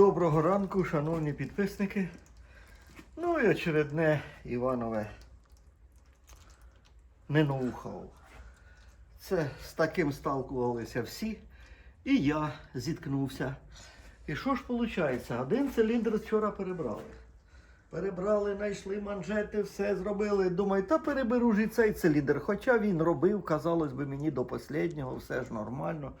Доброго ранку, шановні підписники. Ну і очередне Іванове не ноу-хау. Це з таким сталкувалися всі. І я зіткнувся. І що ж виходить? Один циліндр вчора перебрали. Перебрали, знайшли манжети, все зробили. Думаю, та переберу ж і цей циліндр. Хоча він робив, казалось би, мені до останнього, все ж нормально.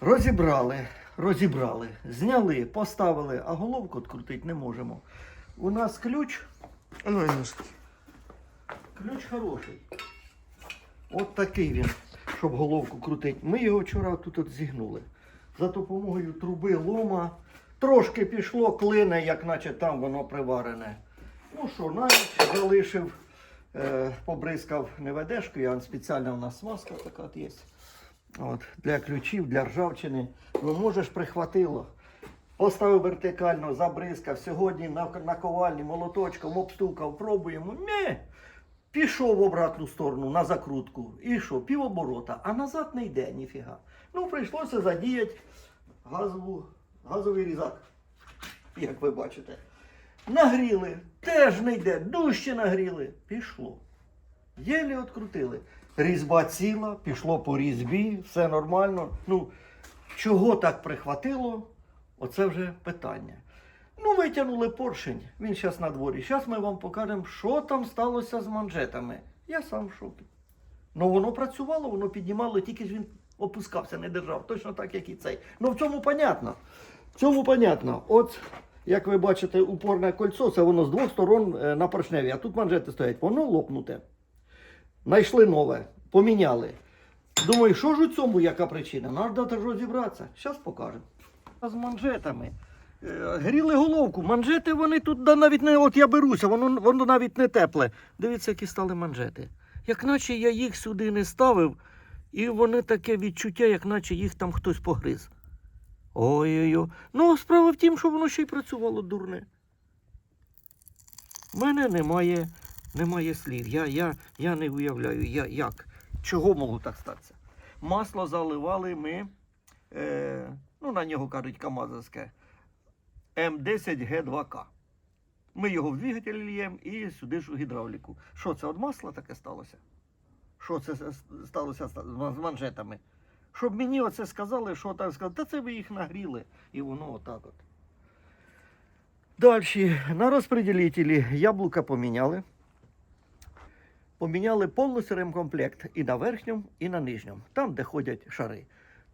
Розібрали, розібрали, зняли, поставили, а головку відкрутити не можемо. У нас ключ, Ну, ключ хороший. От такий він, щоб головку крутити. Ми його вчора тут от зігнули. За допомогою труби лома. Трошки пішло, клине, як наче там воно приварене. Ну що, навіть залишив, е, побризкав неведешкою, а спеціальна у нас смазка така от є. От, для ключів, для ржавчини. Ну, можеш, прихватило. Поставив вертикально, забризкав. Сьогодні на, на ковальні молоточком обстукав, пробуємо. Не. Пішов в обратну сторону на закрутку. І що, півоборота, а назад не йде ніфіга. Ну, прийшлося задіяти газову, газовий різак, як ви бачите. Нагріли, теж не йде, дужче нагріли. Пішло. Єлі відкрутили. Різьба ціла, пішло по різьбі, все нормально. Ну, чого так прихватило, оце вже питання. Ну, витягнули поршень, він зараз на дворі. Зараз ми вам покажемо, що там сталося з манжетами. Я сам в шокі. Ну, воно працювало, воно піднімало, тільки ж він опускався, не держав, точно так, як і цей. Ну, в цьому понятно. В цьому понятно. От, як ви бачите, упорне кольцо, це воно з двох сторон е, на поршневі, а тут манжети стоять, воно лопнуте. Найшли нове, поміняли. Думаю, що ж у цьому яка причина? Надо ж розібратися. Зараз покажемо. З манжетами. Е, Гріли головку. Манжети вони тут да, навіть не от я беруся, воно, воно навіть не тепле. Дивіться, які стали манжети. Як наче я їх сюди не ставив, і вони таке відчуття, як наче їх там хтось погриз. Ой-ой-ой. Ну, справа в тім, що воно ще й працювало дурне. У мене немає, немає слів. Я, я, я не уявляю, я, як. Чого могло так статися? Масло заливали ми, е, ну на нього кажуть камазовське, М10Г2К. Ми його в двигатель ліємо і сюди ж у гідравліку. Що це від масла таке сталося? Що це сталося з манжетами? Щоб мені оце сказали, що так сказали, та це ви їх нагріли, і воно отак от. Далі, на розпределителі яблука поміняли. Поміняли повністю ремкомплект і на верхньому, і на нижньому, там, де ходять шари.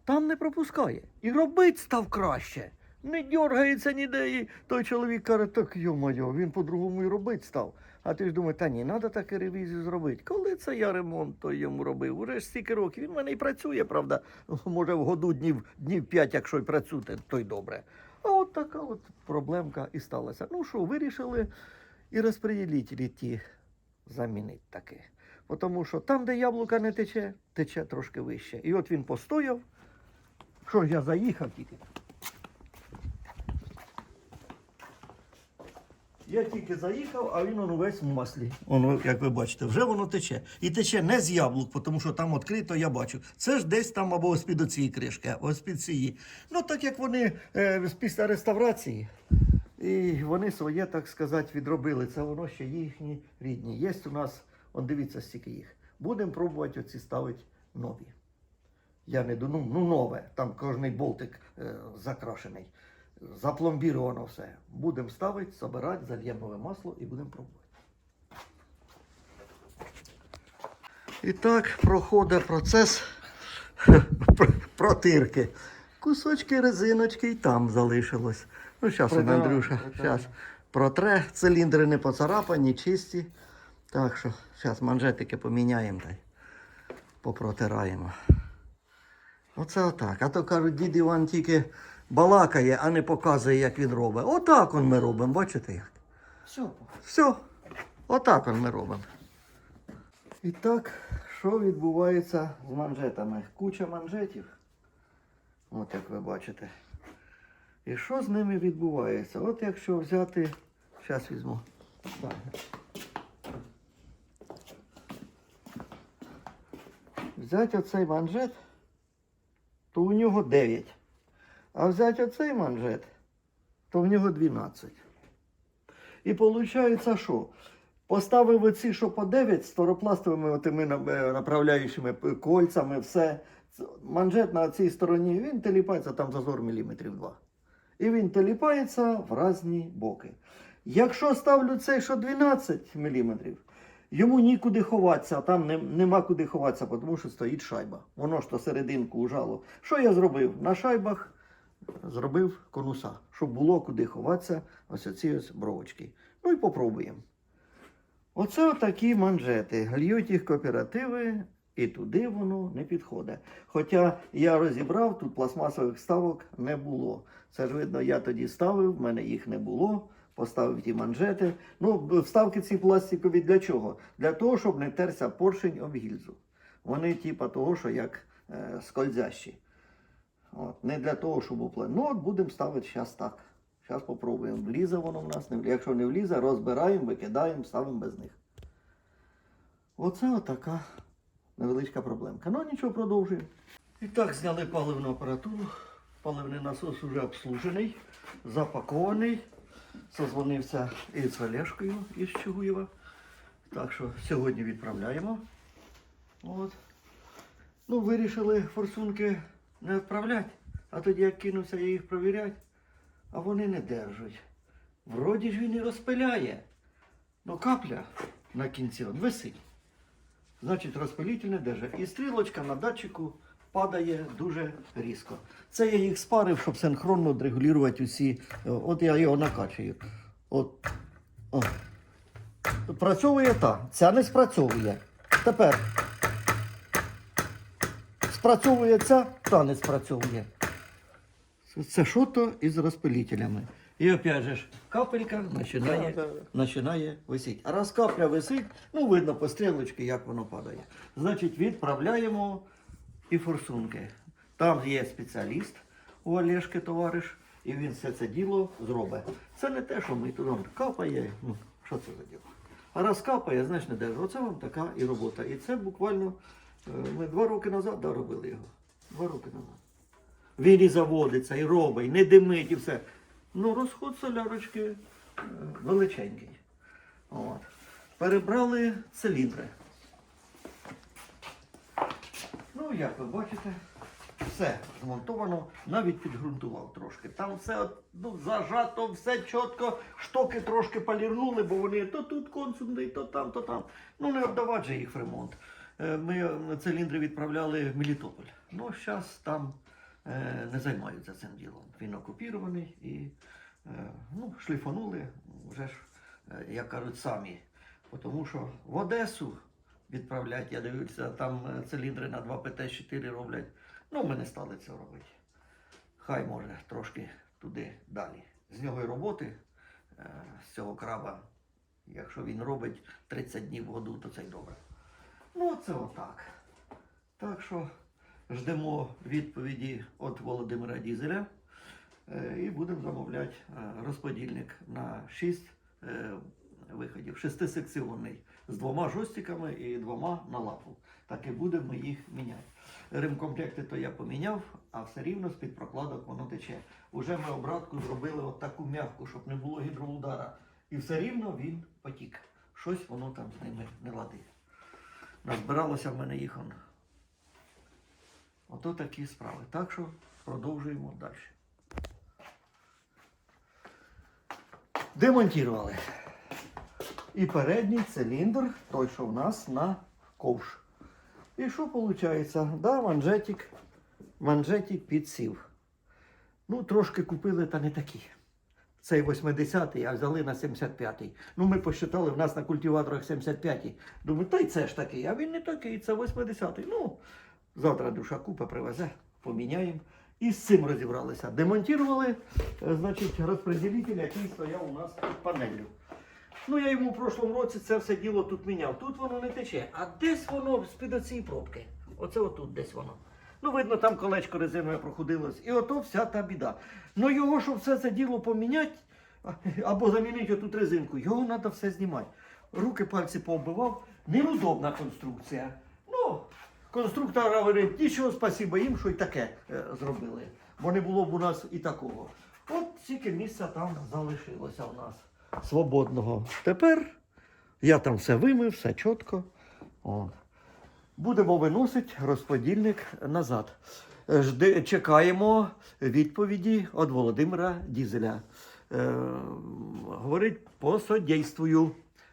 Там не пропускає. І робить став краще. Не дергається ніде. І той чоловік каже, так йо-моє, він по-другому і робить став. А ти ж думаєш, та ні, треба таке ревізію зробити. Коли це я ремонт той йому робив? Уже ж стільки років. Він в мене і працює, правда. Може, в году днів, днів 5, якщо й працює, то й добре. А от така от проблемка і сталася. Ну що, вирішили і розподілителі ті замінити таки. Тому що там, де яблука не тече, тече трошки вище. І от він постояв. Що я заїхав тільки. Я тільки заїхав, а він он увесь в маслі. Воно, як ви бачите, вже воно тече. І тече не з яблук, тому що там відкрито я бачу. Це ж десь там або ось під оцієї кришки, ось під цієї. Ну, так як вони е, після реставрації, і вони своє, так сказати, відробили. Це воно ще їхні рідні. Є у нас, он дивіться, стільки їх. Будемо пробувати оці ставити нові. Я не ду- ну, ну нове, там кожний болтик е, закрашений. Запломбіровано все. Будемо ставити, собирати, зальємо нове масло і будемо пробувати. І так проходить процес протирки. Кусочки резиночки і там залишилось. Ну, зараз Протираю, Андрюша, зараз протре, циліндри не поцарапані, чисті. Так що зараз манжетики поміняємо та й попротираємо. Оце отак. А то кажуть, дід Іван тільки балакає, а не показує, як він робить. Отак он ми робимо, бачите як? Все. Все. Отак он ми робимо. І так, що відбувається з манжетами? Куча манжетів. От як ви бачите. І що з ними відбувається? От якщо взяти. Зараз візьму. Так. Взяти оцей манжет, то у нього 9. А взяти оцей манжет, то в нього 12. І виходить, що? Поставив оці, що по 9 з торопластовими отими е, направляючими кольцями, все. Манжет на цій стороні, він теліпається там зазор міліметрів 2. І він теліпається в різні боки. Якщо ставлю цей, що 12 мм, йому нікуди ховатися, а там не, нема куди ховатися, тому що стоїть шайба. Воно ж то серединку ужало. Що я зробив? На шайбах зробив конуса, щоб було куди ховатися ось оці ось бровочки. Ну і попробуємо. Оце такі манжети. Льють їх кооперативи, і туди воно не підходить. Хоча я розібрав, тут пластмасових ставок не було. Це ж видно, я тоді ставив, в мене їх не було. Поставив ті манжети. Ну, вставки ці пластикові для чого? Для того, щоб не терся поршень об гільзу. Вони, типа того, що як е, скользящі. От, не для того, щоб упле. Ну, от будемо ставити зараз так. Зараз попробуємо. Влізе воно в нас. Якщо не влізе, розбираємо, викидаємо, ставимо без них. Оце отака невеличка проблемка. Ну нічого, продовжуємо. І так, зняли паливну апаратуру. Паливний насос вже обслужений, запакований. Созвонився із Олешкою із Чугуєва. Так що сьогодні відправляємо. От. Ну, вирішили форсунки не відправляти, а тоді як кинувся я їх провіряти, а вони не держать. Вроді ж він і розпиляє. Ну капля на кінці от висить. Значить, розпилитель не держить. І стрілочка на датчику падає дуже різко. Це я їх спарив, щоб синхронно регулювати усі. От я його накачую. От. О. Працьовує та, ця не спрацьовує. Тепер спрацьовує ця, та не спрацьовує. Це що то із розпилителями. І опять же ж, капелька починає, Да, да, да. починає висіти. А раз капля висить, ну видно по стрілочці, як воно падає. Значить, відправляємо і форсунки. Там є спеціаліст у Олешки, товариш, і він все це діло зробить. Це не те, що ми он капає. Ну, що це за діло? А раз капає, значить не держить. Оце вам така і робота. І це буквально е, ми два роки назад да, робили його. Два роки назад. Він і заводиться, і робить, і не димить, і все. Ну, розход солярочки е, величенький. От. Перебрали циліндри. Ну, як ви бачите, все змонтовано, навіть підґрунтував трошки. Там все ну, зажато, все чітко, штоки трошки полірнули, бо вони то тут консумний, то там, то там. Ну, не віддавати же їх в ремонт. Е, Ми е, циліндри відправляли в Мелітополь. Ну, зараз там не займаються цим ділом. Він окупірований і е, ну, шліфанули вже ж, е, як кажуть, самі. Тому що в Одесу відправляють, я дивився, там е, циліндри на 2 ПТ-4 роблять. Ну, ми не стали цього робити. Хай може трошки туди далі. З нього і роботи, е, з цього краба, якщо він робить 30 днів в году, то це й добре. Ну, це отак. Так що ждемо відповіді від Володимира Дізеля е, і будемо замовляти е, розподільник на 6 е, виходів, шестисекціонний з двома жостиками і двома на лапу. Так і будемо їх міняти. Ремкомплекти то я поміняв, а все рівно з-під прокладок воно тече. Уже ми обратку зробили от таку м'яку, щоб не було гідроудара. І все рівно він потік. Щось воно там з ними не ладить. Назбиралося в мене їх. Ото такі справи. Так що продовжуємо далі. Демонтували. І передній циліндр, той, що в нас на ковш. І що виходить? Да, манжетик, манжетик підсів. Ну, трошки купили, та не такі. Цей 80-й, а взяли на 75-й. Ну, ми посчитали, в нас на культиваторах 75-й. Думаю, та й це ж такий, а він не такий, це 80-й. Ну, завтра душа купа привезе, поміняємо. І з цим розібралися. Демонтували, е, значить, розпределитель, який стояв у нас під панелью. Ну, я йому в прошлому році це все діло тут міняв. Тут воно не тече, а десь воно з-під оцієї пробки. Оце отут десь воно. Ну, видно, там колечко резинове проходилось. І ото вся та біда. Ну його, щоб все це діло поміняти, або замінити отут резинку, його треба все знімати. Руки, пальці повбивав. Неудобна конструкція. Ну, конструктор говорить, нічого, спасибо їм, що і таке е, зробили. Бо не було б у нас і такого. От стільки місця там залишилося у нас свободного. Тепер я там все вимив, все чітко. Будемо виносити розподільник назад. Жди, чекаємо відповіді від Володимира Дізеля. Е, говорить, посодействую,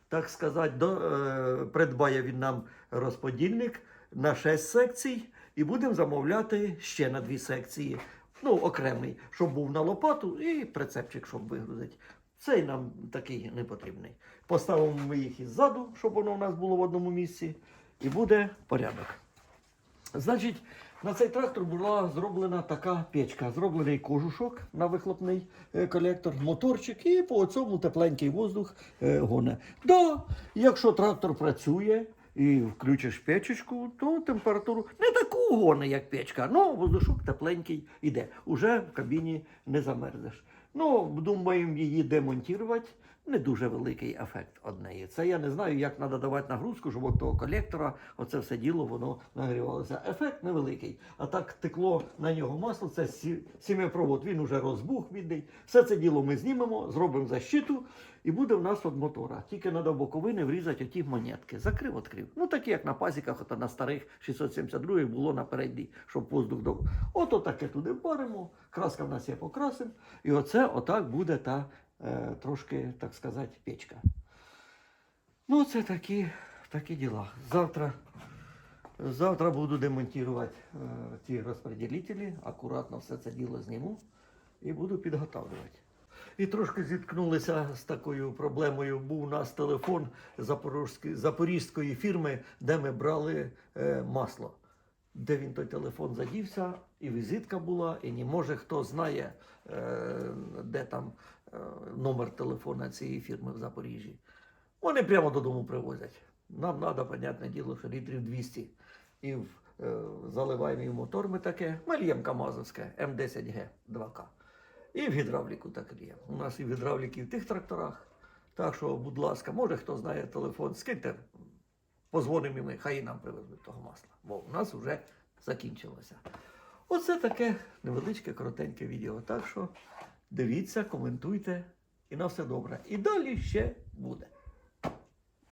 так сказати, до, е, придбає він нам розподільник на 6 секцій і будемо замовляти ще на 2 секції. Ну, окремий, щоб був на лопату і прицепчик, щоб вигрузити. Цей нам такий не потрібний. Поставимо ми їх іззаду, щоб воно у нас було в одному місці, і буде порядок. Значить, на цей трактор була зроблена така печка, зроблений кожушок на вихлопний е, колектор, моторчик, і по цьому тепленький воздух е, гоне. Да, якщо трактор працює і включиш печечку, то температуру не таку гони, як печка, але воздушок тепленький іде. Уже в кабіні не замерзнеш. Ну, думаємо її демонтувати. Не дуже великий ефект однеї. Це я не знаю, як треба давати нагрузку, щоб от колектора, оце все діло, воно нагрівалося. Ефект невеликий. А так текло на нього масло, це сі- сім'єпровод, він уже розбух бідний. Все це діло ми знімемо, зробимо защиту, і буде в нас від мотора. Тільки треба боковини врізати оті монетки. Закрив, відкрив. Ну такі, як на пасіках, ото на старих 672 було напереді, щоб воздух до. Ото таке туди вбаримо, краска в нас є покрасим. І оце отак буде та трошки, так сказати, печка. Ну, це такі, такі діла. Завтра, завтра буду демонтувати е, ті розподілителі, акуратно все це діло зніму і буду підготовлювати. І трошки зіткнулися з такою проблемою. Був у нас телефон запорізької, фірми, де ми брали е, масло. Де він той телефон задівся, і візитка була, і не може хто знає, е, де там е, номер телефона цієї фірми в Запоріжжі. Вони прямо додому привозять. Нам треба, понятне діло, що літрів 200. І в, е, заливаємо і мотор ми таке. Ми л'ємо Камазовське М10Г 2К. І в гідравліку так л'ємо. У нас і в гідравліки в тих тракторах. Так що, будь ласка, може хто знає телефон, скиньте, позвонимо і ми, хай і нам привезуть того масла. Бо у нас вже закінчилося. Оце таке невеличке, коротеньке відео. Так що дивіться, коментуйте і на все добре. І далі ще буде.